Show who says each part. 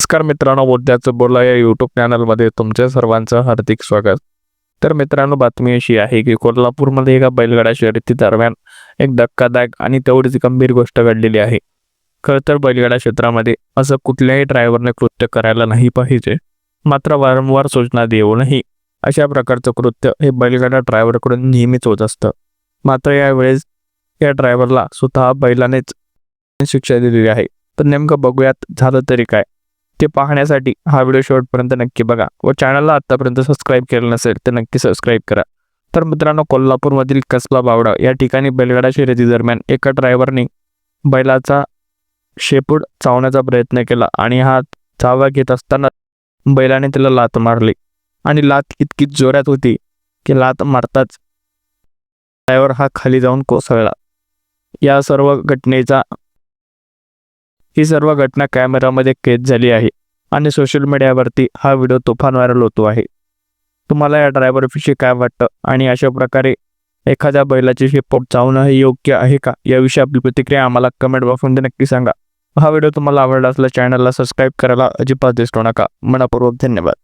Speaker 1: नमस्कार मित्रांनो उद्याचं बोला या यूट्यूब चॅनलमध्ये तुमच्या सर्वांचं हार्दिक स्वागत. तर मित्रांनो बातमी अशी आहे की कोल्हापूरमध्ये एका बैलगाडा शर्यती दरम्यान एक धक्कादायक आणि तेवढीच गंभीर गोष्ट घडलेली आहे. खरं तर बैलगाडा क्षेत्रामध्ये असं कुठल्याही ड्रायव्हरने कृत्य करायला नाही पाहिजे. मात्र वारंवार सूचना देऊनही अशा प्रकारचं कृत्य हे बैलगाडा ड्रायव्हरकडून नेहमीच होत असतं. मात्र यावेळेस या ड्रायव्हरला स्वतः बैलानेच शिक्षा दिलेली आहे. तर नेमकं बघूयात झालं तरी काय. ते पाहण्यासाठी हा व्हिडिओ शेवटपर्यंत नक्की बघा. व चॅनलला आत्तापर्यंत सबस्क्राईब केलं नसेल तर नक्की सबस्क्राईब करा. तर मित्रांनो कोल्हापूरमधील कसबा बावडा या ठिकाणी बैलगाडा शर्यती दरम्यान एका ड्रायव्हरने बैलाचा शेपूट चावण्याचा प्रयत्न केला आणि हा चावा घेत असताना बैलाने त्याला लात मारली. आणि लात इतकी जोरात होती की लात मारताच ड्रायव्हर हा खाली जाऊन कोसळला. या सर्व घटनेचा ही सर्व घटना कॅमेरामध्ये कैद झाली आहे आणि सोशल मीडियावरती हा व्हिडिओ तुफान व्हायरल होतो आहे. तुम्हाला या ड्रायव्हरविषयी काय वाटतं आणि अशा प्रकारे एखाद्या बैलाची शेपोट चावणं हे योग्य आहे का? याविषयी आपली प्रतिक्रिया आम्हाला कमेंट बॉक्समध्ये नक्की सांगा. हा व्हिडिओ तुम्हाला आवडला असल्यास चॅनलला सबस्क्राईब करायला अजिबात दिसतो नका. मनापूर्वक धन्यवाद.